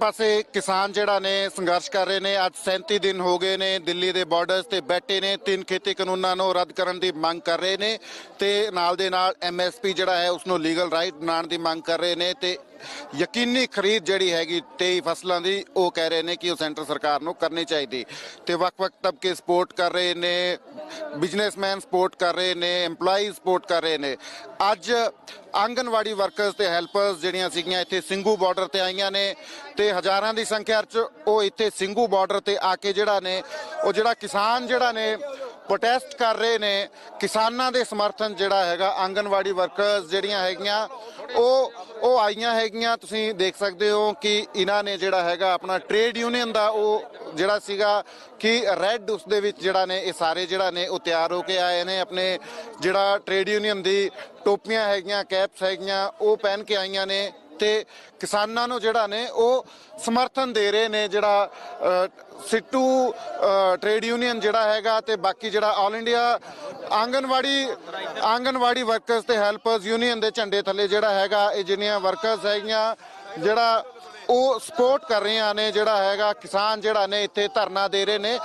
ਪਾਸੇ ਕਿਸਾਨ ਜਿਹੜਾ ਨੇ ਸੰਘਰਸ਼ ਕਰ ਰਹੇ ਨੇ। ਅੱਜ 37 ਦਿਨ ਹੋ ਗਏ ਨੇ ਦਿੱਲੀ ਦੇ ਬਾਰਡਰਸ ਤੇ ਬੈਠੇ ਨੇ। ਤਿੰਨ ਖੇਤੀ ਕਾਨੂੰਨਾਂ ਨੂੰ ਰੱਦ ਕਰਨ ਦੀ ਮੰਗ ਕਰ ਰਹੇ ਨੇ ਤੇ ਨਾਲ ਦੇ ਨਾਲ ਐਮਐਸਪੀ ਜਿਹੜਾ ਹੈ ਉਸ ਨੂੰ ਲੀਗਲ ਰਾਈਟ ਬਣਾਉਣ ਦੀ ਮੰਗ ਕਰ ਰਹੇ ਨੇ ਤੇ ਯਕੀਨੀ ਖਰੀਦ ਜਿਹੜੀ ਹੈਗੀ 23 ਫਸਲਾਂ ਦੀ, ਉਹ ਕਹਿ ਰਹੇ ਨੇ ਕਿ ਉਹ ਸੈਂਟਰ ਸਰਕਾਰ ਨੂੰ ਕਰਨੀ ਚਾਹੀਦੀ। ਤੇ ਵੱਖ-ਵੱਖ ਤਬਕੇ ਸਪੋਰਟ ਕਰ ਰਹੇ ਨੇ, ਬਿਜ਼ਨਸਮੈਨ ਸਪੋਰਟ ਕਰ ਰਹੇ ਨੇ EMPLOYEE ਸਪੋਰਟ ਕਰ ਰਹੇ ਨੇ। ਅੱਜ ਆਂਗਨਵਾੜੀ ਵਰਕਰਸ ਤੇ ਹੈਲਪਰਸ ਜਿਹੜੀਆਂ ਸੀਗੀਆਂ ਇੱਥੇ ਸਿੰਘੂ ਬਾਰਡਰ ਤੇ ਆਈਆਂ ਨੇ ਤੇ ਹਜ਼ਾਰਾਂ ਦੀ ਸੰਖਿਆ 'ਚ ਉਹ ਇੱਥੇ ਸਿੰਘੂ ਬਾਰਡਰ ਤੇ ਆ ਕੇ ਜਿਹੜਾ ਨੇ, ਉਹ ਜਿਹੜਾ ਕਿਸਾਨ ਜਿਹੜਾ ਨੇ ਪ੍ਰੋਟੈਸਟ ਕਰ ਰਹੇ ਨੇ, ਕਿਸਾਨਾਂ ਦੇ ਸਮਰਥਨ ਜਿਹੜਾ ਹੈਗਾ, ਆਂਗਨਵਾੜੀ ਵਰਕਰਸ ਜਿਹੜੀਆਂ ਹੈਗੀਆਂ, ਉਹ ਉਹ ਆਈਆਂ ਹੈਗੀਆਂ। ਤੁਸੀਂ ਦੇਖ ਸਕਦੇ ਹੋ ਕਿ ਇਹਨਾਂ ਨੇ ਜਿਹੜਾ ਹੈਗਾ, ਆਪਣਾ ਟ੍ਰੇਡ ਯੂਨੀਅਨ ਦਾ ਉਹ ਜਿਹੜਾ ਸੀਗਾ ਕਿ ਰੈੱਡ ਉਸ ਦੇ ਵਿੱਚ ਜਿਹੜਾ ਨੇ, ਇਹ ਸਾਰੇ ਜਿਹੜਾ ਨੇ, ਉਹ ਤਿਆਰ ਹੋ ਕੇ ਆਏ ਨੇ। ਆਪਣੇ ਜਿਹੜਾ ਟ੍ਰੇਡ ਯੂਨੀਅਨ ਦੀ ਟੋਪੀਆਂ ਹੈਗੀਆਂ ਕੈਪਸ ਹੈਗੀਆਂ, ਉਹ ਪਹਿਨ ਕੇ ਆਈਆਂ ਨੇ। ਤੇ ਕਿਸਾਨਾਂ ਨੂੰ ਜਿਹੜਾ ਨੇ ਉਹ ਸਮਰਥਨ ਦੇ ਰਹੇ ਨੇ ਜਿਹੜਾ ਸਿੱਟੂ ਅ, ਟ੍ਰੇਡ ਯੂਨੀਅਨ ਜਿਹੜਾ ਹੈਗਾ ਤੇ ਬਾਕੀ ਜਿਹੜਾ all India Anganwadi Anganwadi workers ਤੇ ਹੈਲਪਰਸ ਯੂਨੀਅਨ ਦੇ ਝੰਡੇ ਥੱਲੇ ਜਿਹੜਾ ਹੈਗਾ ਇਹ ਜਿਹੜੀਆਂ ਵਰਕਰਸ ਹੈਗੀਆਂ ਜਿਹੜਾ ਉਹ ਸਪੋਰਟ ਕਰ ਰਹੀਆਂ ਨੇ ਜਿਹੜਾ ਹੈਗਾ ਕਿਸਾਨ ਜਿਹੜਾ ਨੇ ਇੱਥੇ ਧਰਨਾ ਦੇ ਰਹੇ ਨੇ।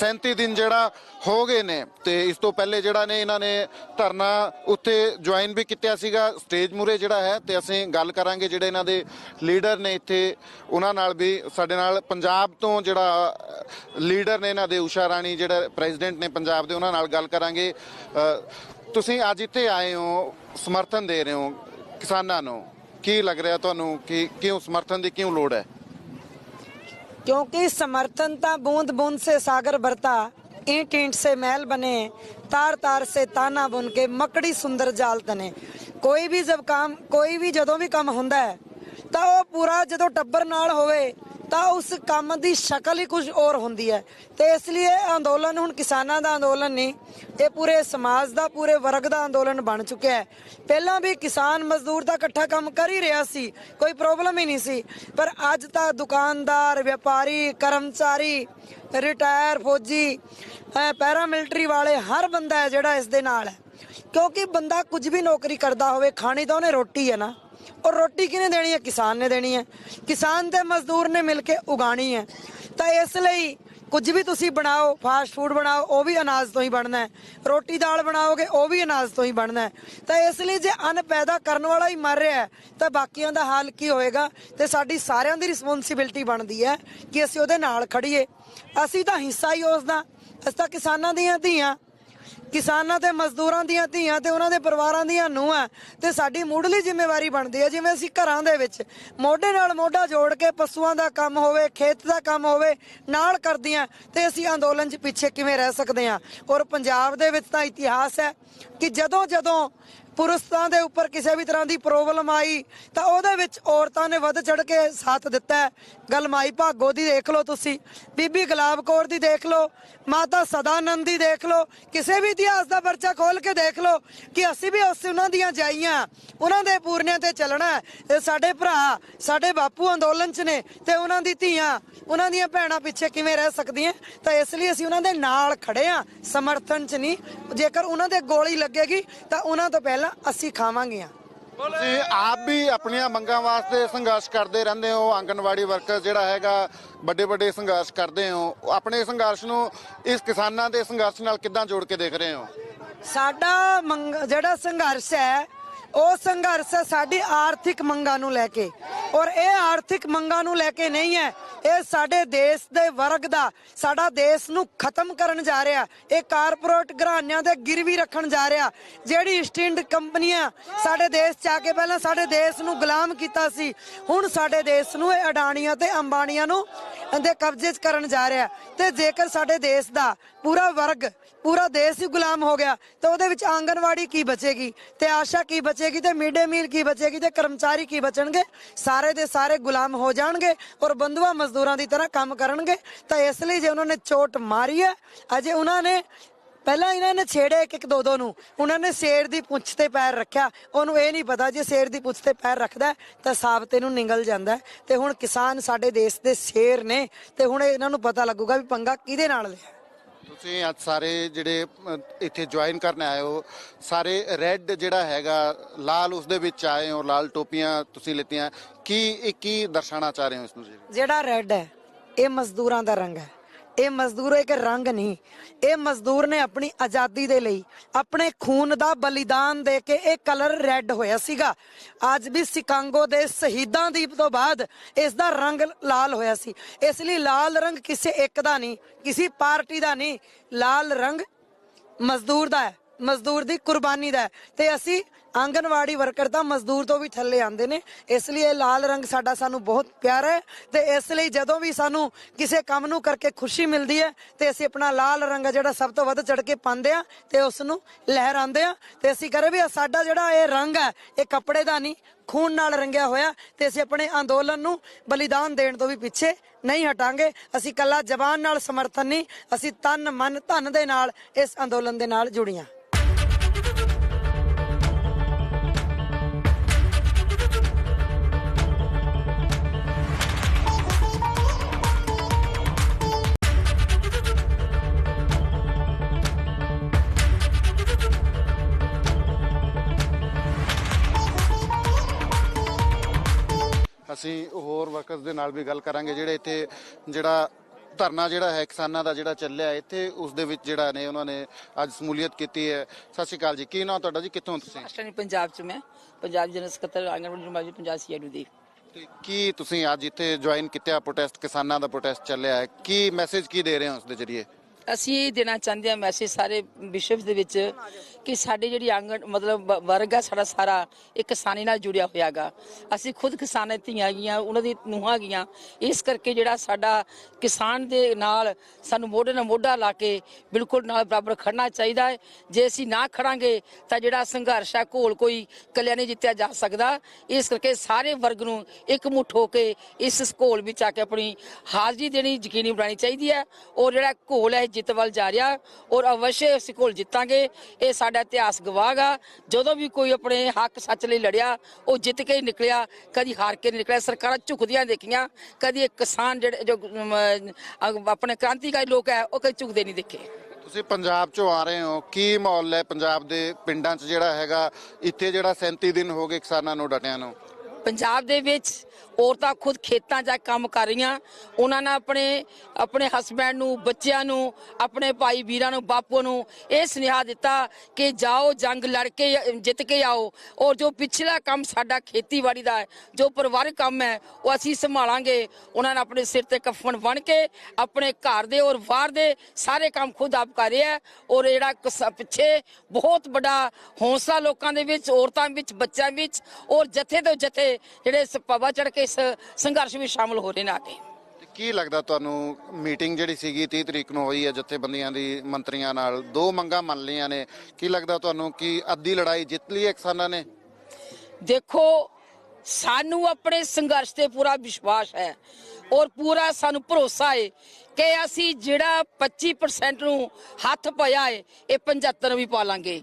37 ਦਿਨ ਜਿਹੜਾ ਹੋ ਗਏ ਨੇ ਤੇ ਇਸ ਤੋਂ ਪਹਿਲੇ ਜਿਹੜਾ ਨੇ ਇਹਨਾਂ ਨੇ ਧਰਨਾ ਉੱਥੇ ਜੁਆਇਨ ਵੀ ਕੀਤਾ ਸੀਗਾ ਸਟੇਜ ਮੂਰੇ ਜਿਹੜਾ ਹੈ ਤੇ ਅਸੀਂ ਗੱਲ ਕਰਾਂਗੇ ਜਿਹੜੇ ਇਹਨਾਂ ਦੇ ਲੀਡਰ ਨੇ ਇੱਥੇ, ਉਹਨਾਂ ਨਾਲ ਵੀ ਸਾਡੇ ਨਾਲ ਪੰਜਾਬ ਤੋਂ ਜਿਹੜਾ ਲੀਡਰ ਨੇ ਇਹਨਾਂ ਦੇ, ਊਸ਼ਾ ਰਾਣੀ ਜਿਹੜਾ ਪ੍ਰੈਜ਼ੀਡੈਂਟ ਨੇ ਪੰਜਾਬ ਦੇ, ਉਹਨਾਂ ਨਾਲ ਗੱਲ ਕਰਾਂਗੇ। ਤੁਸੀਂ ਅੱਜ ਇੱਥੇ ਆਏ ਹੋ, ਸਮਰਥਨ ਦੇ ਰਹੇ ਹੋ ਕਿਸਾਨਾਂ ਨੂੰ। ਕੀ ਲੱਗ ਰਿਹਾ ਤੁਹਾਨੂੰ ਕਿ ਕਿਉਂ ਸਮਰਥਨ ਦੀ ਕਿਉਂ ਲੋੜ ਹੈ? क्योंकि समर्थनता बूंद बूंद से सागर भरता ईंट ईंट से महल बने तार तार से ताना बुन के मकड़ी सुंदर जाल तने ਕੋਈ ਵੀ ਜਬ ਕੰਮ ਕੋਈ ਵੀ ਜਦੋਂ ਵੀ ਕੰਮ ਹੁੰਦਾ ਹੈ ਤਾਂ ਉਹ ਪੂਰਾ ਜਦੋਂ ਟੱਬਰ ਨਾਲ ਹੋਵੇ ਤਾਂ ਉਸ ਕੰਮ ਦੀ ਸ਼ਕਲ ਹੀ ਕੁਝ ਹੋਰ ਹੁੰਦੀ ਹੈ। ਤੇ ਇਸ ਲਈ ਇਹ ਅੰਦੋਲਨ ਹੁਣ ਕਿਸਾਨਾਂ ਦਾ ਅੰਦੋਲਨ ਨਹੀਂ, ਇਹ ਪੂਰੇ ਸਮਾਜ ਦਾ, ਪੂਰੇ ਵਰਗ ਦਾ ਅੰਦੋਲਨ ਬਣ ਚੁੱਕਿਆ ਹੈ। ਪਹਿਲਾਂ ਵੀ ਕਿਸਾਨ ਮਜ਼ਦੂਰ ਦਾ ਇਕੱਠਾ ਕੰਮ ਕਰ ਹੀ ਰਿਹਾ ਸੀ, ਕੋਈ ਪ੍ਰੋਬਲਮ ਹੀ ਨਹੀਂ ਸੀ। ਪਰ ਅੱਜ ਤਾਂ ਦੁਕਾਨਦਾਰ, ਵਪਾਰੀ, ਕਰਮਚਾਰੀ ਰਿਟਾਇਰ ਫੌਜੀ ਪੈਰਾ ਮਿਲਟਰੀ ਵਾਲੇ ਹਰ ਬੰਦਾ ਹੈ ਜਿਹੜਾ ਇਸ ਦੇ ਨਾਲ ਹੈ। ਕਿਉਂਕਿ ਬੰਦਾ ਕੁਝ ਵੀ ਨੌਕਰੀ ਕਰਦਾ ਹੋਵੇ, ਖਾਣੀ ਤਾਂ ਉਹਨੇ ਰੋਟੀ ਹੈ ਨਾ। ਔਰ ਰੋਟੀ ਕਿਹਨੇ ਦੇਣੀ ਹੈ ਕਿਸਾਨ ਨੇ ਦੇਣੀ ਹੈ ਕਿਸਾਨ ਤੇ ਮਜ਼ਦੂਰ ਨੇ ਮਿਲ ਕੇ ਉਗਾਣੀ ਹੈ ਤਾਂ ਇਸ ਲਈ ਕੁਝ ਵੀ ਤੁਸੀਂ ਬਣਾਓ ਫਾਸਟ ਫੂਡ ਬਣਾਓ ਉਹ ਵੀ ਅਨਾਜ ਤੋਂ ਹੀ ਬਣਨਾ ਹੈ ਰੋਟੀ ਦਾਲ ਬਣਾਓਗੇ ਉਹ ਵੀ ਅਨਾਜ ਤੋਂ ਹੀ ਬਣਨਾ ਹੈ ਤਾਂ ਇਸ ਲਈ ਜੇ ਅੰਨ ਪੈਦਾ ਕਰਨ ਵਾਲਾ ਹੀ ਮਰ ਰਿਹਾ ਤਾਂ ਬਾਕੀਆਂ ਦਾ ਹਾਲ ਕੀ ਹੋਏਗਾ ਤੇ ਸਾਡੀ ਸਾਰਿਆਂ ਦੀ ਰਿਸਪੌਂਸਿਬਿਲਟੀ ਬਣਦੀ ਹੈ ਕਿ ਅਸੀਂ ਉਹਦੇ ਨਾਲ ਖੜੀਏ ਅਸੀਂ ਤਾਂ ਹਿੱਸਾ ਹੀ ਉਸ ਦਾ ਅਸੀਂ ਤਾਂ ਕਿਸਾਨਾਂ ਦੀਆਂ ਧੀਆਂ ਕਿਸਾਨਾਂ ਤੇ ਮਜ਼ਦੂਰਾਂ ਦੀਆਂ ਧੀਆਂ ਤੇ ਉਹਨਾਂ ਦੇ ਪਰਿਵਾਰਾਂ ਦੀਆਂ ਨੂੰਹਾਂ ਤੇ ਸਾਡੀ ਮੁੱਢਲੀ ਜ਼ਿੰਮੇਵਾਰੀ ਬਣਦੀ ਹੈ, ਜਿਵੇਂ ਅਸੀਂ ਘਰਾਂ ਦੇ ਵਿੱਚ ਮੋਢੇ ਨਾਲ ਮੋਢਾ ਜੋੜ ਕੇ ਪਸ਼ੂਆਂ ਦਾ ਕੰਮ ਹੋਵੇ, ਖੇਤ ਦਾ ਕੰਮ ਹੋਵੇ, ਨਾਲ ਕਰਦੀਆਂ ਤੇ ਅਸੀਂ ਅੰਦੋਲਨ 'ਚ ਪਿੱਛੇ ਕਿਵੇਂ ਰਹਿ ਸਕਦੇ ਹਾਂ? ਔਰ ਪੰਜਾਬ ਦੇ ਵਿੱਚ ਤਾਂ ਇਤਿਹਾਸ ਹੈ ਕਿ ਜਦੋਂ ਜਦੋਂ ਪੁਰਸ਼ਾਂ ਦੇ ਉੱਪਰ ਕਿਸੇ ਵੀ ਤਰ੍ਹਾਂ ਦੀ ਪ੍ਰੋਬਲਮ ਆਈ, ਤਾਂ ਉਹਦੇ ਵਿੱਚ ਔਰਤਾਂ ਨੇ ਵੱਧ ਚੜ ਕੇ ਸਾਥ ਦਿੱਤਾ ਹੈ। ਗੱਲ ਮਾਈ ਭਾਗੋ ਦੀ ਦੇਖ ਲਓ ਤੁਸੀਂ। ਬੀਬੀ ਗੁਲਾਬ ਕੌਰ ਦੀ ਦੇਖ ਲਓ, ਮਾਤਾ ਸਦਾਨੰਦ ਦੀ ਦੇਖ ਲਓ, ਕਿਸੇ ਵੀ ਇਤਿਹਾਸ ਦਾ ਪਰਚਾ ਖੋਲ ਕੇ ਦੇਖ ਲਓ ਕਿ ਅਸੀਂ ਵੀ ਉਸ ਉਹਨਾਂ ਦੀਆਂ ਜਾਈਆਂ, ਉਹਨਾਂ ਦੇ ਪੂਰਨਿਆਂ ਤੇ ਚੱਲਣਾ ਇਹ ਸਾਡੇ ਭਰਾ, ਸਾਡੇ ਬਾਪੂ ਅੰਦੋਲਨ 'ਚ ਨੇ ਤੇ ਉਹਨਾਂ ਦੀ ਧੀਆਂ, ਉਹਨਾਂ ਦੀਆਂ ਭੈਣਾਂ ਪਿੱਛੇ ਕਿਵੇਂ ਰਹਿ ਸਕਦੀਆਂ? ਤਾਂ ਇਸ ਲਈ ਅਸੀਂ ਉਹਨਾਂ ਦੇ ਨਾਲ ਖੜੇ ਆ ਸਮਰਥਨ 'ਚ ਨਹੀਂ। ਜੇਕਰ ਉਹਨਾਂ ਦੇ ਗੋਲੀ ਲੱਗੇਗੀ, ਤਾਂ ਉਹਨਾਂ ਤੋਂ ਪਹਿਲਾਂ ਅਸੀਂ ਖਾਵਾਂਗੇ ਆ ਤੁਸੀਂ ਆਪ ਵੀ ਆਪਣੀਆਂ ਮੰਗਾਂ ਵਾਸਤੇ ਸੰਘਰਸ਼ ਕਰਦੇ ਰਹਿੰਦੇ ਹੋ ਆਂਗਨਵਾੜੀ ਵਰਕਰ ਜਿਹੜਾ ਹੈਗਾ ਵੱਡੇ ਵੱਡੇ ਸੰਘਰਸ਼ ਕਰਦੇ ਹੋ। ਆਪਣੇ ਸੰਘਰਸ਼ ਨੂੰ ਇਸ ਕਿਸਾਨਾਂ ਦੇ ਸੰਘਰਸ਼ ਨਾਲ ਕਿੱਦਾਂ ਜੋੜ ਕੇ ਦੇਖ ਰਹੇ ਹੋ? ਸਾਡਾ ਮੰਗ ਜਿਹੜਾ ਸੰਘਰਸ਼ ਹੈ ਉਹ ਸੰਘਰਸ਼ ਸਾਡੀ ਆਰਥਿਕ ਮੰਗਾਂ ਨੂੰ ਲੈ ਕੇ। ਔਰ ਇਹ ਆਰਥਿਕ ਮੰਗਾਂ ਨੂੰ ਲੈ ਕੇ ਨਹੀਂ ਹੈ, ਇਹ ਸਾਡੇ ਦੇਸ਼ ਦੇ ਵਰਗ ਦਾ, ਸਾਡਾ ਦੇਸ਼ ਨੂੰ ਖਤਮ ਕਰਨ ਜਾ ਰਿਹਾ। ਇਹ ਕਾਰਪੋਰੇਟ ਘਰਾਣਿਆਂ ਦੇ ਗਿਰਵੀ ਰੱਖਣ ਜਾ ਰਿਹਾ। ਜਿਹੜੀ ਈਸਟ ਇੰਡ ਕੰਪਨੀਆਂ ਸਾਡੇ ਦੇਸ਼ ਚ ਆ ਕੇ ਪਹਿਲਾਂ ਸਾਡੇ ਦੇਸ਼ ਨੂੰ ਗੁਲਾਮ ਕੀਤਾ ਸੀ, ਹੁਣ ਸਾਡੇ ਦੇਸ਼ ਨੂੰ ਇਹ ਅਡਾਣੀਆਂ ਤੇ ਅੰਬਾਣੀਆਂ ਨੂੰ ਦੇ ਕਬਜ਼ੇ 'ਚ ਕਰਨ ਜਾ ਰਿਹਾ। ਤੇ ਜੇਕਰ ਸਾਡੇ ਦੇਸ਼ ਦਾ ਪੂਰਾ ਵਰਗ ਪੂਰਾ ਦੇਸ਼ ਹੀ ਗੁਲਾਮ ਹੋ ਗਿਆ। ਤਾਂ ਉਹਦੇ ਵਿੱਚ ਆਂਗਨਵਾੜੀ ਕੀ ਬਚੇਗੀ? ਤੇ ਆਸ਼ਾ ਕੀ ਬਚੇਗੀ? ਤੇ ਮਿਡ ਡੇ ਮੀਲ ਕੀ ਬਚੇਗੀ? ਤੇ ਕਰਮਚਾਰੀ ਕੀ ਬਚਣਗੇ? ਸਾਰੇ ਦੇ ਸਾਰੇ ਗੁਲਾਮ ਹੋ ਜਾਣਗੇ ਔਰ ਬੰਧੂਆ ਮਜ਼ਦੂਰਾਂ ਦੀ ਤਰ੍ਹਾਂ ਕੰਮ ਕਰਨਗੇ। ਤਾਂ ਇਸ ਲਈ ਜੇ ਉਹਨਾਂ ਨੇ ਚੋਟ ਮਾਰੀ ਹੈ ਅਜੇ ਉਹਨਾਂ ਨੇ ਪਹਿਲਾਂ ਇਹਨਾਂ ਨੇ ਛੇੜੇ ਇੱਕ ਇੱਕ ਦੋ ਦੋ ਨੂੰ। ਉਹਨਾਂ ਨੇ ਸ਼ੇਰ ਦੀ ਪੁੱਛ ਤੇ ਪੈਰ ਰੱਖਿਆ। ਉਹਨੂੰ ਇਹ ਨਹੀਂ ਪਤਾ ਜੇ ਸ਼ੇਰ ਦੀ ਪੁੱਛ ਤੇ ਪੈਰ ਰੱਖਦਾ ਹੈ, ਤਾਂ ਸਾਬਤੇ ਨੂੰ ਨਿਗਲ ਜਾਂਦਾ ਹੈ। ਤੇ ਹੁਣ ਕਿਸਾਨ ਸਾਡੇ ਦੇਸ਼ ਦੇ ਸ਼ੇਰ ਨੇ। ਤੇ ਹੁਣ ਇਹਨਾਂ ਨੂੰ ਪਤਾ ਲੱਗੂਗਾ ਵੀ ਪੰਗਾ ਕਿਹਦੇ ਨਾਲ ਲਿਆ। ਤੁਸੀਂ ਅੱਜ ਸਾਰੇ ਜਿਹੜੇ ਇੱਥੇ ਜੁਆਇਨ ਕਰਨ ਆਏ ਹੋ, ਸਾਰੇ ਰੈੱਡ ਜਿਹੜਾ ਹੈਗਾ, ਲਾਲ ਉਸ ਦੇ ਵਿੱਚ ਆਏ ਹੋ, ਲਾਲ ਟੋਪੀਆਂ ਤੁਸੀਂ ਲਿੱਤੀਆਂ। ਕੀ, ਇਹ ਕੀ ਦਰਸਾਉਣਾ ਚਾਹ ਰਹੇ ਹੋ ਇਸ ਨੂੰ ਜੀ? ਜਿਹੜਾ ਰੈੱਡ ਹੈ, ਇਹ ਮਜ਼ਦੂਰਾਂ ਦਾ ਰੰਗ ਹੈ। ਇਹ ਮਜ਼ਦੂਰ ਇੱਕ ਰੰਗ ਨਹੀਂ। ਇਹ ਮਜ਼ਦੂਰ ਨੇ ਆਪਣੀ ਆਜ਼ਾਦੀ ਦੇ ਲਈ ਆਪਣੇ ਖੂਨ ਦਾ ਬਲੀਦਾਨ ਦੇ ਕੇ ਇਹ ਕਲਰ ਰੈੱਡ ਹੋਇਆ ਸੀਗਾ। ਅੱਜ ਵੀ ਸਿਕਾਗੋ ਦੇ ਸ਼ਹੀਦਾਂ ਦੀ ਤੋਂ ਬਾਅਦ ਇਸ ਦਾ ਰੰਗ ਲਾਲ ਹੋਇਆ ਸੀ। ਇਸ ਲਈ ਲਾਲ ਰੰਗ ਕਿਸੇ ਇੱਕ ਦਾ ਨਹੀਂ, ਕਿਸੇ ਪਾਰਟੀ ਦਾ ਨਹੀਂ। ਲਾਲ ਰੰਗ ਮਜ਼ਦੂਰ ਦਾ ਹੈ, ਮਜ਼ਦੂਰ ਦੀ ਕੁਰਬਾਨੀ ਦਾ ਤੇ ਅਸੀਂ ਆਂਗਨਵਾੜੀ ਵਰਕਰ ਤਾਂ ਮਜ਼ਦੂਰ ਤੋਂ ਵੀ ਥੱਲੇ ਆਉਂਦੇ ਨੇ। ਇਸ ਲਈ ਇਹ ਲਾਲ ਰੰਗ ਸਾਡਾ ਸਾਨੂੰ ਬਹੁਤ ਪਿਆਰਾ ਹੈ ਤੇ ਇਸ ਲਈ ਜਦੋਂ ਵੀ ਸਾਨੂੰ ਕਿਸੇ ਕੰਮ ਨੂੰ ਕਰਕੇ ਖੁਸ਼ੀ ਮਿਲਦੀ ਹੈ ਤੇ ਅਸੀਂ ਆਪਣਾ ਲਾਲ ਰੰਗ ਜਿਹੜਾ ਸਭ ਤੋਂ ਵੱਧ ਚੜ ਕੇ ਪਾਉਂਦੇ ਆ ਤੇ ਉਸ ਨੂੰ ਲਹਿਰਾਉਂਦੇ ਆ ਤੇ ਅਸੀਂ ਕਰੇ ਵੀ ਸਾਡਾ ਜਿਹੜਾ ਇਹ ਰੰਗ ਹੈ, ਇਹ ਕੱਪੜੇ ਦਾ ਨਹੀਂ, ਖੂਨ ਨਾਲ ਰੰਗਿਆ ਹੋਇਆ ਤੇ ਅਸੀਂ ਆਪਣੇ ਅੰਦੋਲਨ ਨੂੰ ਬਲੀਦਾਨ ਦੇਣ ਤੋਂ ਵੀ ਪਿੱਛੇ ਨਹੀਂ ਹਟਾਂਗੇ। ਅਸੀਂ ਕੱਲਾ ਜ਼ਬਾਨ ਨਾਲ ਸਮਰਥਨ ਨਹੀਂ, ਅਸੀਂ ਤਨ ਮਨ ਧਨ ਦੇ ਨਾਲ ਇਸ ਅੰਦੋਲਨ ਦੇ ਨਾਲ ਜੁੜੀਆਂ। ਅਸੀਂ ਹੋਰ ਵਰਕਰਸ ਦੇ ਨਾਲ ਵੀ ਗੱਲ ਕਰਾਂਗੇ ਜਿਹੜੇ ਇੱਥੇ ਜਿਹੜਾ ਧਰਨਾ ਜਿਹੜਾ ਹੈ ਕਿਸਾਨਾਂ ਦਾ ਜਿਹੜਾ ਚੱਲਿਆ ਇੱਥੇ ਉਸ ਦੇ ਵਿੱਚ ਜਿਹੜਾ ਨੇ ਉਹਨਾਂ ਨੇ ਅੱਜ ਸਮੂਲੀਅਤ ਕੀਤੀ ਹੈ। ਸਤਿ ਸ਼੍ਰੀ ਅਕਾਲ ਜੀ ਕੀ ਨਾਮ ਤੁਹਾਡਾ ਜੀ? ਕਿੱਥੋਂ ਤੁਸੀਂ? ਰਾਸ਼ਟਰੀ ਪੰਜਾਬ ਚ ਮੈਂ ਪੰਜਾਬ ਜਨਰਲ ਸਕੱਤਰ ਆਂਗਣਵਾੜੀ ਨਿਰਮਾਜੀ ਪੰਜਾਬ ਸੀਆਈਡੂ ਦੀ। ਕੀ ਤੁਸੀਂ ਅੱਜ ਇੱਥੇ ਜੁਆਇਨ ਕੀਤਾ ਪ੍ਰੋਟੈਸਟ ਕਿਸਾਨਾਂ ਦਾ ਪ੍ਰੋਟੈਸਟ ਚੱਲਿਆ ਹੈ? ਕੀ ਮੈਸੇਜ ਕੀ ਦੇ ਰਹੇ ਹੋ ਉਸ ਦੇ ਜਰੀਏ? ਅਸੀਂ ਇਹ ਦੇਣਾ ਚਾਹੁੰਦੇ ਹਾਂ ਮੈਸੇਜ ਸਾਰੇ ਵਿਸ਼ਵ ਦੇ ਵਿੱਚ ਕਿ ਸਾਡੇ ਜਿਹੜੀ ਆਂਗਣ, ਮਤਲਬ ਵ- ਵਰਗ ਆ ਸਾਡਾ ਸਾਰਾ ਇਹ ਕਿਸਾਨੀ ਨਾਲ ਜੁੜਿਆ ਹੋਇਆਗਾ। ਅਸੀਂ ਖੁਦ ਕਿਸਾਨਾਂ ਧੀਆਂ ਗਈਆਂ ਉਹਨਾਂ ਦੀ ਨੂਹਾਂ ਗਈਆਂ ਇਸ ਕਰਕੇ ਜਿਹੜਾ ਸਾਡਾ ਕਿਸਾਨ ਦੇ ਨਾਲ ਸਾਨੂੰ ਮੋਢੇ ਨਾਲ ਮੋਢਾ ਲਾ ਕੇ ਬਿਲਕੁਲ ਨਾਲ ਬਰਾਬਰ ਖੜਨਾ ਚਾਹੀਦਾ ਹੈ। ਜੇ ਅਸੀਂ ਨਾ ਖੜਾਂਗੇ ਤਾਂ ਜਿਹੜਾ ਸੰਘਰਸ਼ ਹੈ ਘੋਲ ਕੋਈ ਇਕੱਲਿਆਂ ਨਹੀਂ ਜਿੱਤਿਆ ਜਾ ਸਕਦਾ। ਇਸ ਕਰਕੇ ਸਾਰੇ ਵਰਗ ਨੂੰ ਇੱਕ ਮੁੱਠ ਹੋ ਕੇ ਇਸ ਘੋਲ ਵਿੱਚ ਆ ਕੇ ਆਪਣੀ ਹਾਜ਼ਰੀ ਦੇਣੀ, ਯਕੀਨੀ ਬਣਾਉਣੀ ਚਾਹੀਦੀ ਹੈ। ਔਰ ਜਿਹੜਾ ਘੋਲ ਹੈ ਜਿੱਤ ਵੱਲ ਜਾ ਰਿਹਾ ਔਰ ਅਵਸ਼ ਅਸੀਂ ਘੋਲ ਜਿੱਤਾਂਗੇ। ਇਹ ਸਾਡਾ ਇਤਿਹਾਸ ਗਵਾਹਗਾ ਜਦੋਂ ਵੀ ਕੋਈ ਆਪਣੇ ਹੱਕ ਸੱਚ ਲਈ ਲੜਿਆ, ਉਹ ਜਿੱਤ ਕੇ ਹੀ ਨਿਕਲਿਆ, ਕਦੀ ਹਾਰ ਕੇ ਨਹੀਂ ਨਿਕਲਿਆ। ਸਰਕਾਰਾਂ ਝੁਕਦੀਆਂ ਦੇਖੀਆਂ, ਕਦੀ ਇਹ ਕਿਸਾਨ ਜਿਹੜੇ ਜੋ ਆਪਣੇ ਕ੍ਰਾਂਤੀਕਾਰੀ ਲੋਕ ਹੈ, ਉਹ ਕਦੀ ਝੁਕਦੇ ਨਹੀਂ ਦੇਖੇ। ਤੁਸੀਂ ਪੰਜਾਬ ਚੋਂ ਆ ਰਹੇ ਹੋ। ਕੀ ਮਾਹੌਲ ਹੈ ਪੰਜਾਬ ਦੇ ਪਿੰਡਾਂ 'ਚ ਜਿਹੜਾ ਹੈਗਾ? ਇੱਥੇ ਜਿਹੜਾ 37 ਦਿਨ ਹੋ ਗਏ ਕਿਸਾਨਾਂ ਨੂੰ ਡਟਿਆਂ ਨੂੰ। ਪੰਜਾਬ ਦੇ ਵਿੱਚ ਔਰਤਾਂ ਖੁਦ ਖੇਤਾਂ 'ਚ ਕੰਮ ਕਰ ਰਹੀਆਂ। ਉਹਨਾਂ ਨੇ ਆਪਣੇ ਆਪਣੇ ਹਸਬੈਂਡ ਨੂੰ, ਬੱਚਿਆਂ ਨੂੰ, ਆਪਣੇ ਭਾਈ ਵੀਰਾਂ ਨੂੰ ਬਾਪੂ ਨੂੰ ਇਹ ਸੁਨੇਹਾ ਦਿੱਤਾ ਕਿ ਜਾਓ, ਜੰਗ ਲੜ ਕੇ, ਜਿੱਤ ਕੇ ਆਓ। ਔਰ ਜੋ ਪਿਛਲਾ ਕੰਮ ਸਾਡਾ ਖੇਤੀਬਾੜੀ ਦਾ ਹੈ, ਜੋ ਪਰਿਵਾਰਕ ਕੰਮ ਹੈ, ਉਹ ਅਸੀਂ ਸੰਭਾਲਾਂਗੇ। ਉਹਨਾਂ ਨੇ ਆਪਣੇ ਸਿਰ ਤੇ ਕਫਨ ਬਣ ਕੇ ਆਪਣੇ ਘਰ ਦੇ ਔਰ ਬਾਹਰ ਦੇ ਸਾਰੇ ਕੰਮ ਖੁਦ ਆਪ ਕਰ ਰਿਹਾ ਹੈ। ਔਰ ਜਿਹੜਾ ਕਿਸਾ- ਪਿੱਛੇ ਬਹੁਤ ਵੱਡਾ ਹੌਸਲਾ ਲੋਕਾਂ ਦੇ ਵਿੱਚ, ਔਰਤਾਂ ਵਿੱਚ, ਬੱਚਿਆਂ ਵਿੱਚ ਔਰ ਜਥੇ ਤੋਂ ਜਥੇ ਜਿਹੜੇ ਪਵਾ ਚੜ ਕੇ ਇਸ ਸੰਘਰਸ਼ ਵਿੱਚ ਸ਼ਾਮਲ ਹੋ ਰਹੇ ਨੇ ਆ ਕੇ। ਕੀ ਲੱਗਦਾ ਤੁਹਾਨੂੰ ਮੀਟਿੰਗ ਜਿਹੜੀ ਸੀਗੀ 30 ਤਰੀਕ ਨੂੰ ਹੋਈ ਹੈ ਜਥੇਬੰਦੀਆਂ ਦੀ ਮੰਤਰੀਆਂ ਨਾਲ ਦੋ ਮੰਗਾਂ ਮੰਨ ਲਈਆਂ ਨੇ। ਕੀ ਲੱਗਦਾ ਤੁਹਾਨੂੰ ਕਿ ਅੱਧੀ ਲੜਾਈ ਜਿੱਤ ਲਈ ਹੈ ਕਿਸਾਨਾਂ ਨੇ? ਦੇਖੋ ਸਾਨੂੰ ਆਪਣੇ ਸੰਘਰਸ਼ ਤੇ ਪੂਰਾ ਵਿਸ਼ਵਾਸ ਹੈ ਔਰ ਪੂਰਾ ਸਾਨੂੰ ਭਰੋਸਾ ਹੈ ਕਿ ਅਸੀਂ ਜਿਹੜਾ 25% ਨੂੰ ਹੱਥ ਪਾਇਆ ਹੈ ਇਹ 75 ਵੀ ਪਾ ਲਾਂਗੇ।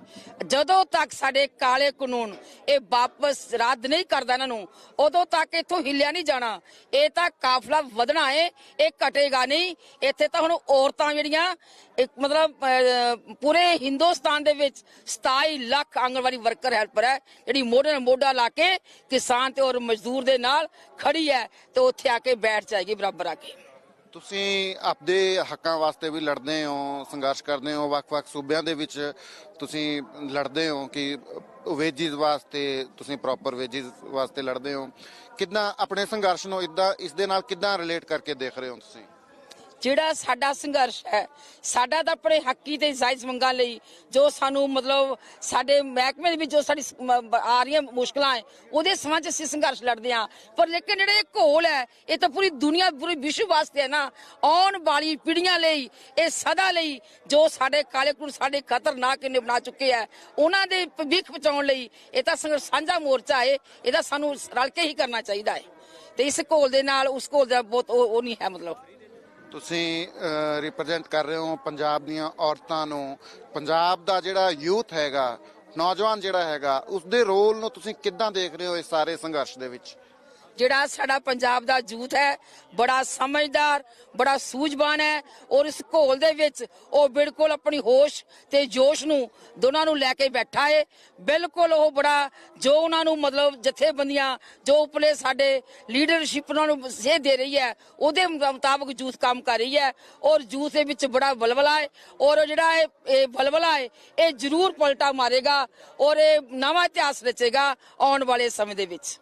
ਜਦੋਂ ਤੱਕ ਸਾਡੇ ਕਾਲੇ ਕਾਨੂੰਨ ਇਹ ਵਾਪਸ ਰੱਦ ਨਹੀਂ ਕਰਦਾ ਇਹਨਾਂ ਨੂੰ, ਉਦੋਂ ਤੱਕ ਇੱਥੋਂ ਹਿੱਲਿਆ ਨਹੀਂ ਜਾਣਾ। ਇਹ ਤਾਂ ਕਾਫਲਾ ਵਧਣਾ ਹੈ ਇਹ ਘਟੇਗਾ ਨਹੀਂ। ਇੱਥੇ ਤਾਂ ਹੁਣ ਔਰਤਾਂ ਜਿਹੜੀਆਂ, ਇੱਕ ਮਤਲਬ ਪੂਰੇ ਹਿੰਦੁਸਤਾਨ ਦੇ ਵਿੱਚ 27 ਲੱਖ ਆਂਗਣਵਾੜੀ ਵਰਕਰ ਹੈਲਪਰ ਹੈ, ਜਿਹੜੀ ਮੋਢੇ ਨਾਲ ਮੋਢਾ ਲਾ ਕੇ ਕਿਸਾਨ ਤੇ ਔਰ ਮਜ਼ਦੂਰ ਦੇ ਨਾਲ ਖੜੀ ਹੈ ਤੇ ਉੱਥੇ ਆ ਕੇ ਬੈਠ ਜਾਏਗੀ ਬਰਾਬਰ ਆ ਕੇ। ਤੁਸੀਂ ਆਪਦੇ ਹੱਕਾਂ ਵਾਸਤੇ ਵੀ ਲੜਦੇ ਹੋ, ਸੰਘਰਸ਼ ਕਰਦੇ ਹੋ, ਵੱਖ-ਵੱਖ ਸੂਬਿਆਂ ਦੇ ਵਿੱਚ ਤੁਸੀਂ ਲੜਦੇ ਹੋ ਕਿ ਵੇਜਿਸ ਵਾਸਤੇ ਤੁਸੀਂ ਪ੍ਰੋਪਰ ਵੇਜਿਸ ਵਾਸਤੇ ਲੜਦੇ ਹੋ। ਕਿੱਦਾਂ ਆਪਣੇ ਸੰਘਰਸ਼ ਨੂੰ ਇਦਾਂ, ਇਸ ਦੇ ਨਾਲ ਕਿੱਦਾਂ ਰਿਲੇਟ ਕਰਕੇ ਦੇਖ ਰਹੇ ਹੋ ਤੁਸੀਂ? ਜਿਹੜਾ ਸਾਡਾ ਸੰਘਰਸ਼ ਹੈ, ਸਾਡਾ ਤਾਂ ਆਪਣੇ ਹੱਕੀ ਤੇ ਜਾਇਜ਼ ਮੰਗਾਂ ਲਈ ਜੋ ਸਾਨੂੰ ਮਤਲਬ ਸਾਡੇ ਮਹਿਕਮੇ ਦੇ ਵਿੱਚ ਜੋ ਸਾਡੀ ਆ ਰਹੀਆਂ ਮੁਸ਼ਕਲਾਂ ਹੈ, ਉਹਦੇ ਸਮਾਂ 'ਚ ਅਸੀਂ ਸੰਘਰਸ਼ ਲੜਦੇ ਹਾਂ। ਪਰ ਲੇਕਿਨ ਜਿਹੜੇ ਇਹ ਘੋਲ ਹੈ, ਇਹ ਤਾਂ ਪੂਰੀ ਦੁਨੀਆ, ਪੂਰੀ ਵਿਸ਼ਵ ਵਾਸਤੇ ਹੈ ਨਾ, ਆਉਣ ਵਾਲੀ ਪੀੜ੍ਹੀਆਂ ਲਈ, ਇਹ ਸਦਾ ਲਈ ਜੋ ਸਾਡੇ ਕਾਲੇ ਕੁਣ ਸਾਡੇ ਖਤਰਨਾਕ ਇਹਨੇ ਬਣਾ ਚੁੱਕੇ ਹੈ, ਉਹਨਾਂ ਦੇ ਭਵਿੱਖ ਬਚਾਉਣ ਲਈ ਇਹ ਤਾਂ ਸੰਘਰਸ਼ ਸਾਂਝਾ ਮੋਰਚਾ ਹੈ, ਇਹਦਾ ਸਾਨੂੰ ਰਲ ਕੇ ਹੀ ਕਰਨਾ ਚਾਹੀਦਾ ਹੈ। ਤੇ ਇਸ ਘੋਲ ਦੇ ਨਾਲ, ਉਸ ਘੋਲ ਦਾ ਬਹੁਤ ਉਹ ਉਹ ਨਹੀਂ ਹੈ ਮਤਲਬ। ਤੁਸੀਂ ਰਿਪਰੈਜ਼ੈਂਟ ਕਰ ਰਹੇ ਹੋ ਪੰਜਾਬ ਦੀਆਂ ਔਰਤਾਂ ਨੂੰ। ਪੰਜਾਬ ਦਾ ਜਿਹੜਾ ਯੂਥ ਹੈਗਾ, ਨੌਜਵਾਨ ਜਿਹੜਾ ਹੈਗਾ ਉਸ ਦੇ ਰੋਲ ਨੂੰ ਤੁਸੀਂ ਕਿੱਦਾਂ ਦੇਖ ਰਹੇ ਹੋ ਇਸ ਸਾਰੇ ਸੰਘਰਸ਼ ਦੇ ਵਿੱਚ? ਜਿਹੜਾ ਸਾਡਾ ਪੰਜਾਬ ਦਾ ਯੂਥ ਹੈ, ਬੜਾ ਸਮਝਦਾਰ, ਬੜਾ ਸੂਝਵਾਨ ਹੈ ਔਰ ਇਸ ਘੋਲ ਦੇ ਵਿੱਚ ਉਹ ਬਿਲਕੁਲ ਆਪਣੀ ਹੋਸ਼ ਤੇ ਜੋਸ਼ ਨੂੰ ਦੋਨਾਂ ਨੂੰ ਲੈ ਕੇ ਬੈਠਾ ਹੈ ਬਿਲਕੁਲ ਉਹ ਬੜਾ, ਜੋ ਉਹਨਾਂ ਨੂੰ ਮਤਲਬ ਜਥੇਬੰਦੀਆਂ, ਜੋ ਉਪਲੇ ਸਾਡੇ ਲੀਡਰਸ਼ਿਪ ਉਹਨਾਂ ਨੂੰ ਸੇਧ ਦੇ ਰਹੀ ਹੈ, ਉਹਦੇ ਮੁਤਾਬਕ ਜੂਥ ਕੰਮ ਕਰ ਰਹੀ ਹੈ ਔਰ ਜੂਥ ਦੇ ਵਿੱਚ ਬੜਾ ਬਲਬਲਾ ਹੈ ਔਰ ਜਿਹੜਾ ਇਹ ਇਹ ਬਲਬਲਾ ਹੈ ਇਹ ਜ਼ਰੂਰ ਪਲਟਾ ਮਾਰੇਗਾ ਔਰ ਇਹ ਨਵਾਂ ਇਤਿਹਾਸ ਰਚੇਗਾ ਆਉਣ ਵਾਲੇ ਸਮੇਂ ਦੇ ਵਿੱਚ।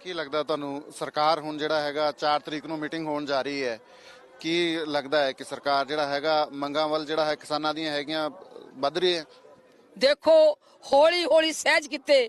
ਕੀ ਲੱਗਦਾ ਤੁਹਾਨੂੰ ਸਰਕਾਰ ਹੁਣ ਜਿਹੜਾ ਹੈਗਾ 4 ਤਰੀਕ ਨੂੰ ਮੀਟਿੰਗ ਹੋਣ ਜਾ ਰਹੀ ਹੈ? ਕੀ ਲੱਗਦਾ ਹੈ ਕਿ ਸਰਕਾਰ ਜਿਹੜਾ ਹੈਗਾ ਮੰਗਾਂ ਵੱਲ ਜਿਹੜਾ ਹੈ ਕਿਸਾਨਾਂ ਦੀਆਂ ਹੈਗੀਆਂ ਵੱਧ ਰਹੀ ਹੈ? ਦੇਖੋ ਹੌਲੀ ਹੌਲੀ ਸਹਿਜ ਕੀਤੇ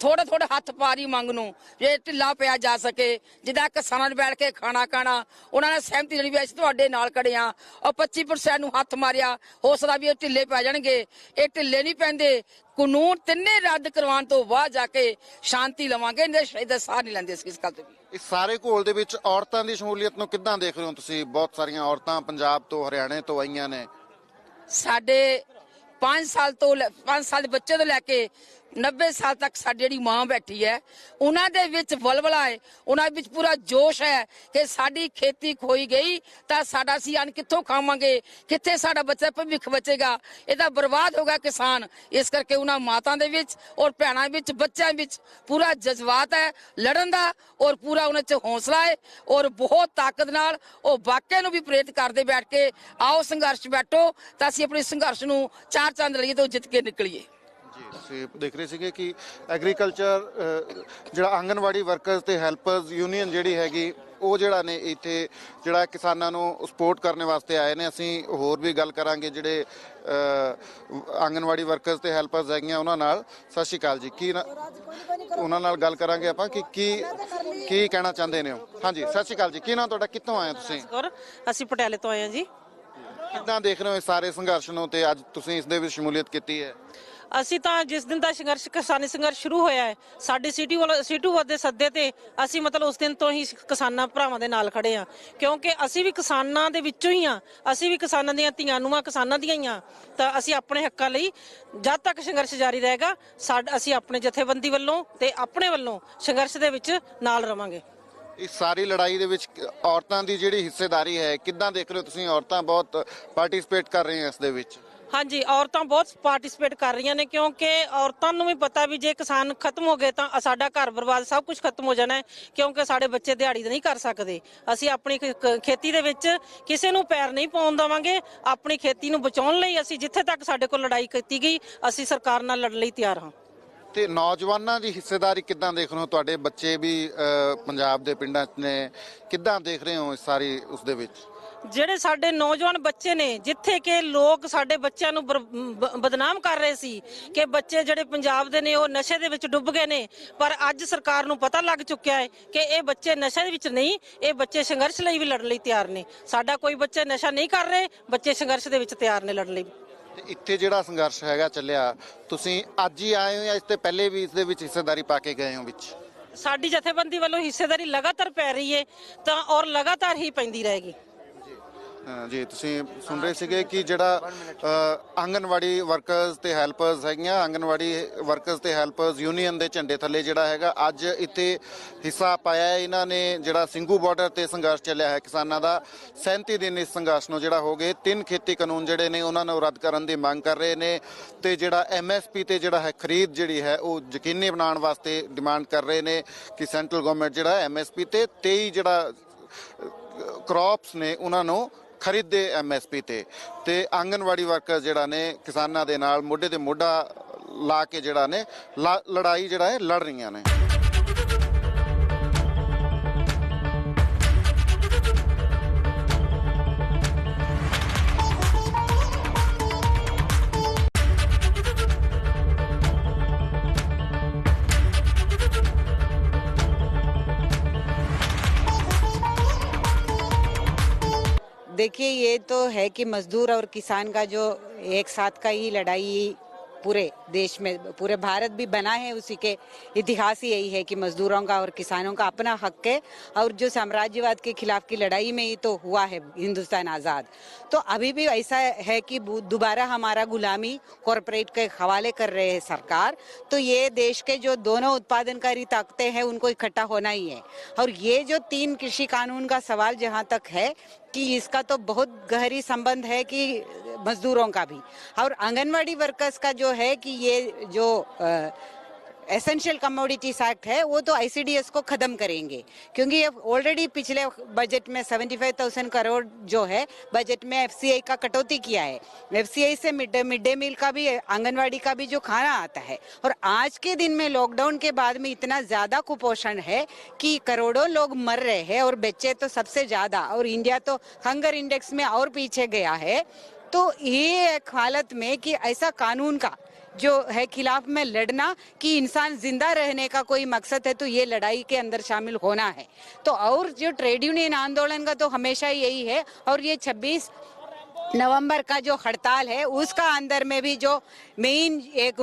ਥੋੜਾ ਥੋੜਾ ਹੱਥ ਪਾਰੀ ਮੰਗ ਨੂੰ ਜੇ ਢਿੱਲਾ ਪਿਆ ਜਾ ਸਕੇ। ਜਿੱਦਾਂ ਕਿਸਾਨਾਂ ਨੂੰ ਬੈਠ ਕੇ ਖਾਣਾ ਖਾਣਾ ਉਹਨਾਂ ਨੇ ਸਹਿਮਤੀ ਜਿਹੜੀ ਵੀ ਅਸੀਂ ਤੁਹਾਡੇ ਨਾਲ ਖੜੇ ਆ ਉਹ 25% ਨੂੰ ਹੱਥ ਮਾਰਿਆ ਹੋ ਸਕਦਾ ਵੀ ਇਹ ਢਿੱਲੇ ਪੈ ਜਾਣਗੇ। ਇਹ ਢਿੱਲੇ ਨਹੀਂ ਪੈਂਦੇ। ਕਾਨੂੰਨ ਤਿੰਨੇ ਰੱਦ ਕਰਵਾਉਣ ਤੋਂ ਬਾਅਦ ਜਾ ਕੇ ਸ਼ਾਂਤੀ ਲਵਾਂਗੇ। ਨਹੀਂ ਸ਼ਾਇਦ ਸਾਹ ਨਹੀਂ ਲੈਂਦੇ ਇਸ ਗੱਲ ਤੋਂ ਵੀ। ਇਸ ਸਾਰੇ ਘੋਲ ਦੇ ਵਿੱਚ ਔਰਤਾਂ ਦੀ ਸ਼ਮੂਲੀਅਤ ਨੂੰ ਕਿੱਦਾਂ ਦੇਖ ਰਹੇ ਹੋ ਤੁਸੀਂ? ਬਹੁਤ ਸਾਰੀਆਂ ਔਰਤਾਂ ਪੰਜਾਬ ਤੋਂ ਹਰਿਆਣੇ ਤੋਂ ਆਈਆਂ ਨੇ। ਸਾਡੇ 5 ਸਾਲ ਤੋਂ 5 ਸਾਲ ਦੇ ਬੱਚੇ ਤੋਂ ਲੈ ਕੇ 90 ਸਾਲ ਤੱਕ ਸਾਡੀ ਜਿਹੜੀ ਮਾਂ ਬੈਠੀ ਹੈ, ਉਹਨਾਂ ਦੇ ਵਿੱਚ ਵਲਵਲਾ ਹੈ, ਉਹਨਾਂ ਵਿੱਚ ਪੂਰਾ ਜੋਸ਼ ਹੈ ਕਿ ਸਾਡੀ ਖੇਤੀ ਖੋਈ ਗਈ, ਤਾਂ ਸਾਡਾ ਸੀ ਅਨ ਕਿੱਥੋਂ ਖਾਵਾਂਗੇ, ਕਿੱਥੇ ਸਾਡਾ ਬੱਚਾ ਭਵਿੱਖ ਬਚੇਗਾ, ਇਹਦਾ ਬਰਬਾਦ ਹੋਗਾ ਕਿਸਾਨ। ਇਸ ਕਰਕੇ ਉਹਨਾਂ ਮਾਤਾ ਦੇ ਵਿੱਚ ਔਰ ਭੈਣਾਂ ਵਿੱਚ, ਬੱਚਿਆਂ ਵਿੱਚ ਪੂਰਾ ਜਜ਼ਬਾਤ ਹੈ, ਲੜਨ ਦਾ ਔਰ ਪੂਰਾ ਉਹਨਾਂ 'ਚ ਹੌਸਲਾ ਹੈ ਔਰ ਬਹੁਤ ਤਾਕਤ ਨਾਲ ਉਹ ਵਾਕਿਆ ਨੂੰ ਵੀ ਪ੍ਰੇਰਿਤ ਕਰਦੇ ਬੈਠ ਕੇ, ਆਓ ਸੰਘਰਸ਼ ਬੈਠੋ, ਤਾਂ ਅਸੀਂ ਆਪਣੇ ਸੰਘਰਸ਼ ਨੂੰ ਚਾਰ ਚੰਦ ਲਈਏ ਤੇ ਜਿੱਤ ਕੇ ਨਿਕਲੀਏ। ਜੀ ਤੁਸੀਂ ਦੇਖ ਰਹੇ ਸੀਗੇ ਕਿ ਐਗਰੀਕਲਚਰ ਜਿਹੜਾ ਆਂਗਨਵਾੜੀ ਵਰਕਰਸ ਤੇ ਹੈਲਪਰਸ ਯੂਨੀਅਨ ਜਿਹੜੀ ਹੈਗੀ ਉਹ ਜਿਹੜਾ ਨੇ ਇੱਥੇ ਜਿਹੜਾ ਕਿਸਾਨਾਂ ਨੂੰ ਸਪੋਰਟ ਕਰਨ ਵਾਸਤੇ ਆਏ ਨੇ। ਅਸੀਂ ਹੋਰ ਵੀ ਗੱਲ ਕਰਾਂਗੇ ਜਿਹੜੇ ਆਂਗਨਵਾੜੀ ਵਰਕਰਸ ਤੇ ਹੈਲਪਰਸ ਹੈਗੀਆਂ ਉਹਨਾਂ ਨਾਲ। ਸਤਿ ਸ਼੍ਰੀ ਅਕਾਲ ਜੀ ਕੀ ਉਹਨਾਂ ਨਾਲ ਗੱਲ ਕਰਾਂਗੇ ਆਪਾਂ ਕਿ ਕੀ ਕੀ ਕਹਿਣਾ ਚਾਹੁੰਦੇ ਨੇ ਹਾਂਜੀ ਸਤਿ ਸ਼੍ਰੀ ਅਕਾਲ ਜੀ ਕੀ ਨਾਮ ਤੁਹਾਡਾ ਕਿੱਥੋਂ ਆਏ ਤੁਸੀਂ? ਅਸੀਂ ਪਟਿਆਲੇ ਤੋਂ ਆਏ ਹਾਂ ਜੀ। ਕਿੱਦਾਂ ਦੇਖ ਰਹੇ ਹੋ ਸਾਰੇ ਸੰਘਰਸ਼ ਨੂੰ ਤੇ ਅੱਜ ਤੁਸੀਂ ਇਸ ਦੇ ਵਿੱਚ ਸ਼ਮੂਲੀਅਤ ਕੀਤੀ ਹੈ? ਅਸੀਂ ਤਾਂ ਜਿਸ ਦਿਨ ਦਾ ਸੰਘਰਸ਼ ਕਿਸਾਨੀ ਸੰਘਰਸ਼ ਸ਼ੁਰੂ ਹੋਇਆ ਹੈ, ਸਾਡੀ ਸਿਟੀ ਵੱਲ ਸਿਟੂ ਦੇ ਸੱਦੇ ਤੇ ਅਸੀਂ ਮਤਲਬ ਉਸ ਦਿਨ ਤੋਂ ਹੀ ਕਿਸਾਨਾਂ ਭਰਾਵਾਂ ਦੇ ਨਾਲ ਖੜੇ ਆ ਕਿਉਂਕਿ ਅਸੀਂ ਵੀ ਕਿਸਾਨਾਂ ਦੇ ਵਿੱਚੋਂ ਹੀ ਆ ਅਸੀਂ ਵੀ ਕਿਸਾਨਾਂ ਦੀਆਂ ਧੀਆਂ ਨੂੰਆਂ ਕਿਸਾਨਾਂ ਦੀਆਂ ਹੀ ਆ ਤਾਂ ਅਸੀਂ ਆਪਣੇ ਹੱਕਾਂ ਲਈ ਜਦ ਤੱਕ ਸੰਘਰਸ਼ ਜਾਰੀ ਰਹੇਗਾ, ਸਾਡ ਅਸੀਂ ਆਪਣੇ ਜਥੇਬੰਦੀ ਵੱਲੋਂ ਤੇ ਆਪਣੇ ਵੱਲੋਂ ਸੰਘਰਸ਼ ਦੇ ਵਿੱਚ ਨਾਲ ਰਵਾਂਗੇ। ਇਸ ਸਾਰੀ ਲੜਾਈ ਦੇ ਵਿੱਚ ਔਰਤਾਂ ਦੀ ਜਿਹੜੀ ਹਿੱਸੇਦਾਰੀ ਹੈ, ਕਿੱਦਾਂ ਦੇਖ ਰਹੇ ਹੋ ਤੁਸੀਂ? ਔਰਤਾਂ ਬਹੁਤ ਪਾਰਟਿਸਿਪੇਟ ਕਰ ਰਹੀਆਂ ਇਸ ਦੇ ਵਿੱਚ। ਹਾਂਜੀ ਔਰਤਾਂ ਬਹੁਤ ਪਾਰਟਿਸਿਪੇਟ ਕਰ ਰਹੀਆਂ ਨੇ ਕਿਉਂਕਿ ਔਰਤਾਂ ਨੂੰ ਵੀ ਪਤਾ ਵੀ ਜੇ ਕਿਸਾਨ ਖਤਮ ਹੋ ਗਏ ਤਾਂ ਸਾਡਾ ਘਰ ਬਰਬਾਦ ਸਭ ਕੁਝ ਖਤਮ ਹੋ ਜਾਣਾ ਹੈ ਕਿਉਂਕਿ ਸਾਡੇ ਬੱਚੇ ਦਿਹਾੜੀ ਨਹੀਂ ਕਰ ਸਕਦੇ। ਅਸੀਂ ਆਪਣੀ ਖ- ਖੇਤੀ ਦੇ ਵਿੱਚ ਕਿਸੇ ਨੂੰ ਪੈਰ ਨਹੀਂ ਪਾਉਣ ਦੇਵਾਂਗੇ ਆਪਣੀ ਖੇਤੀ ਨੂੰ ਬਚਾਉਣ ਲਈ ਅਸੀਂ ਜਿੱਥੇ ਤੱਕ ਸਾਡੇ ਕੋਲ ਲੜਾਈ ਕੀਤੀ ਗਈ ਅਸੀਂ ਸਰਕਾਰ ਨਾਲ ਲੜਨ ਲਈ ਤਿਆਰ ਹਾਂ। ਤੇ ਨੌਜਵਾਨਾਂ ਦੀ ਹਿੱਸੇਦਾਰੀ ਕਿੱਦਾਂ ਦੇਖ ਰਹੇ ਹੋ? ਤੁਹਾਡੇ ਬੱਚੇ ਵੀ ਅਹ, ਪੰਜਾਬ ਦੇ ਪਿੰਡਾਂ 'ਚ ਨੇ ਕਿੱਦਾਂ ਦੇਖ ਰਹੇ ਹੋ ਇਸ ਸਾਰੀ ਉਸ ਦੇ ਵਿੱਚ? ਜਿਹੜੇ ਸਾਡੇ ਨੌਜਵਾਨ ਬੱਚੇ ਨੇ ਜਿੱਥੇ ਕਿ ਲੋਕ ਸਾਡੇ ਬੱਚਿਆਂ ਨੂੰ ਬਦਨਾਮ ਕਰ ਰਹੇ ਸੀ ਕਿ ਬੱਚੇ ਜਿਹੜੇ ਪੰਜਾਬ ਦੇ ਨੇ ਉਹ ਨਸ਼ੇ ਦੇ ਵਿੱਚ ਡੁੱਬ ਗਏ ਨੇ। ਪਰ ਅੱਜ ਸਰਕਾਰ ਨੂੰ ਪਤਾ ਲੱਗ ਚੁੱਕਿਆ ਹੈ ਕਿ ਇਹ ਬੱਚੇ ਨਸ਼ੇ ਦੇ ਵਿੱਚ ਨਹੀਂ ਇਹ ਬੱਚੇ ਸੰਘਰਸ਼ ਲਈ ਵੀ ਲੜਨ ਲਈ ਤਿਆਰ ਨੇ। ਸਾਡਾ ਕੋਈ ਬੱਚੇ ਨਸ਼ਾ ਨਹੀਂ ਕਰ ਰਹੇ ਬੱਚੇ ਸੰਘਰਸ਼ ਦੇ ਵਿੱਚ ਤਿਆਰ ਨੇ ਲੜਨ ਲਈ। ਇੱਥੇ ਜਿਹੜਾ ਸੰਘਰਸ਼ ਹੈਗਾ ਚੱਲਿਆ ਤੁਸੀਂ ਅੱਜ ਹੀ ਆਏ ਹੋ ਜਾਂ ਇਸ ਤੋਂ ਪਹਿਲੇ ਵੀ ਇਸ ਦੇ ਵਿੱਚ ਹਿੱਸੇਦਾਰੀ ਪਾ ਕੇ ਗਏ ਹੋ ਵਿੱਚ? ਸਾਡੀ ਜਥੇਬੰਦੀ ਵੱਲੋਂ ਹਿੱਸੇਦਾਰੀ ਲਗਾਤਾਰ ਪੈ ਰਹੀ ਹੈ ਤਾਂ ਔਰ ਲਗਾਤਾਰ ਹੀ ਪੈਂਦੀ ਰਹੇਗੀ। ਜੀ ਤੁਸੀਂ ਸੁਣ ਰਹੇ ਸੀਗੇ ਕਿ ਜਿਹੜਾ ਅਹ, ਆਂਗਨਵਾੜੀ ਵਰਕਰਸ ਤੇ ਹੈਲਪਰਸ ਹੈਗੀਆਂ ਆਂਗਨਵਾੜੀ ਵਰਕਰਸ ਤੇ ਹੈਲਪਰਸ ਯੂਨੀਅਨ ਦੇ ਝੰਡੇ ਥੱਲੇ ਜਿਹੜਾ ਹੈਗਾ ਅੱਜ ਇੱਥੇ ਹਿੱਸਾ ਪਾਇਆ ਇਹਨਾਂ ਨੇ ਜਿਹੜਾ ਸਿੰਘੂ ਬਾਰਡਰ ਤੇ ਸੰਘਰਸ਼ ਚੱਲਿਆ ਹੈ ਕਿਸਾਨਾਂ ਦਾ। 37 ਦਿਨ ਇਸ ਸੰਘਰਸ਼ ਨੂੰ ਜਿਹੜਾ ਹੋ ਗਏ ਤਿੰਨ ਖੇਤੀ ਕਾਨੂੰਨ ਜਿਹੜੇ ਨੇ ਉਹਨਾਂ ਨੂੰ ਰੱਦ ਕਰਨ ਦੀ ਮੰਗ ਕਰ ਰਹੇ ਨੇ ਤੇ ਜਿਹੜਾ ਐਮਐਸਪੀ ਤੇ ਜਿਹੜਾ ਹੈ ਖਰੀਦ ਜਿਹੜੀ ਹੈ ਉਹ ਯਕੀਨੀ ਬਣਾਉਣ ਵਾਸਤੇ ਡਿਮਾਂਡ ਕਰ ਰਹੇ ਨੇ ਕਿ ਸੈਂਟਰਲ ਗਵਰਨਮੈਂਟ ਜਿਹੜਾ ਐਮਐਸਪੀ ਤੇ 23 ਜਿਹੜਾ ਕ੍ਰੌਪਸ ਨੇ ਉਹਨਾਂ ਨੂੰ ਖਰੀਦੇ ਐਮਐਸਪੀ ਤੇ। ਤੇ ਆਂਗਨਵਾੜੀ ਵਰਕਰ ਜਿਹੜਾ ਨੇ, ਕਿਸਾਨਾਂ ਦੇ ਨਾਲ ਮੋਢੇ ਤੇ ਮੋਢਾ ਲਾ ਕੇ ਜਿਹੜਾ ਨੇ, ਲਾ- ਲੜਾਈ ਜਿਹੜਾ ਹੈ ਲੜ ਰਹੀਆਂ ਨੇ। देखिए ये तो है कि मजदूर और किसान का जो एक साथ का ही लड़ाई पूरे देश में, पूरे भारत भी बना है, उसी के इतिहास ही यही है कि मजदूरों का और किसानों का अपना हक है और जो साम्राज्यवाद के खिलाफ की लड़ाई में ही तो हुआ है हिंदुस्तान आज़ाद। तो अभी भी ऐसा है कि दोबारा हमारा गुलामी कॉरपोरेट के हवाले कर रहे हैं सरकार तो ये देश के जो दोनों उत्पादनकारी ताकतें हैं, उनको इकट्ठा होना ही है। और ये जो तीन कृषि कानून का सवाल जहाँ तक है कि इसका तो बहुत गहरी संबंध है कि मजदूरों का भी। और आंगनवाड़ी वर्कर्स का जो है कि ये जो एसेंशियल कमोडिटीज एक्ट है वो तो आईसीडीएस को खत्म करेंगे। क्योंकि ये ऑलरेडी पिछले बजट में 75,000 करोड़ जो है बजट में एफसीआई का कटौती किया है। एफसीआई से मिड मिड डे मील का भी आंगनवाड़ी का भी जो खाना आता है। और आज के दिन में लॉकडाउन के बाद में इतना ज़्यादा कुपोषण है कि करोड़ों लोग मर रहे हैं और बच्चे तो सबसे ज़्यादा। और इंडिया तो हंगर इंडेक्स में और पीछे गया है। तो ये एक हालत में कि ऐसा कानून का जो है खिलाफ में लड़ना कि इंसान ज़िंदा रहने का कोई मकसद है तो ये लड़ाई के अंदर शामिल होना है। तो और जो ट्रेड यूनियन आंदोलन का तो हमेशा यही है, और ये 26 नवंबर का जो हड़ताल है, उसका अंदर में भी जो मेन एक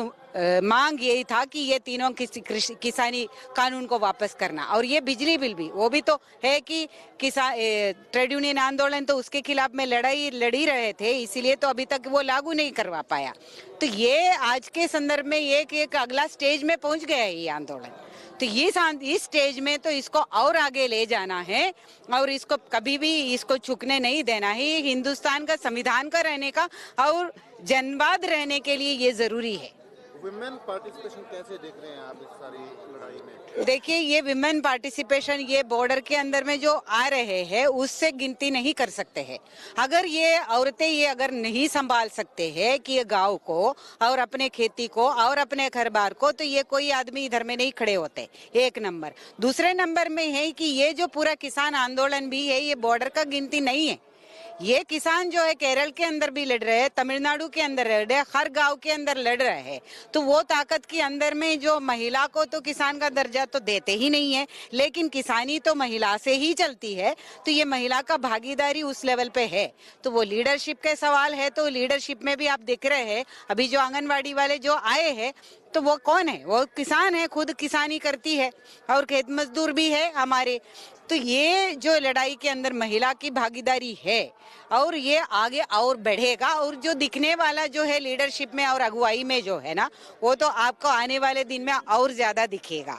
मांग यही था कि ये तीनों किसानी कानून को वापस करना। और ये बिजली बिल भी, वो भी तो है कि किसान ट्रेड यूनियन आंदोलन तो उसके खिलाफ में लड़ाई, लड़ी रहे थे, इसीलिए तो अभी तक वो लागू नहीं करवा पाया। तो ये आज के संदर्भ में एक एक अगला स्टेज में पहुँच गया है ये आंदोलन। तो ये इस स्टेज में तो इसको और आगे ले जाना है और इसको कभी भी इसको चुकने नहीं देना है। ये हिंदुस्तान का संविधान का रहने का और जनवाद रहने के लिए ये ज़रूरी है। वुमेन पार्टिसिपेशन कैसे देख रहे हैं आप इस सारी लड़ाई में? देखिए, ये विमेन पार्टिसिपेशन ये बॉर्डर के अंदर में जो आ रहे हैं, उससे गिनती नहीं कर सकते हैं। अगर ये औरतें ये अगर नहीं संभाल सकते हैं कि ये गाँव को और अपने खेती को और अपने घर बार को तो ये कोई आदमी इधर में नहीं खड़े होते, एक नंबर। दूसरे नंबर में है कि ये जो पूरा किसान आंदोलन भी है, ये बॉर्डर का गिनती नहीं है। ये किसान जो है केरल के अंदर भी लड़ रहे हैं, तमिलनाडु के अंदर लड़ रहे हैं, हर गाँव के अंदर लड़ रहे हैं। तो वो ताकत के अंदर में जो महिला को तो किसान का दर्जा तो देते ही नहीं है, लेकिन किसानी तो महिला से ही चलती है। तो ये महिला का भागीदारी उस लेवल पे है। तो वो लीडरशिप के सवाल है तो लीडरशिप में भी आप दिख रहे हैं, अभी जो आंगनबाड़ी वाले जो आए हैं तो वो कौन है? वो किसान है, खुद किसानी करती है और खेत मजदूर भी है हमारे। तो ये जो लड़ाई के अंदर महिला की भागीदारी है और ये आगे और बढ़ेगा और जो दिखने वाला जो है लीडरशिप में और अगुवाई में जो है ना, वो तो आपको आने वाले दिन में और ज़्यादा दिखेगा।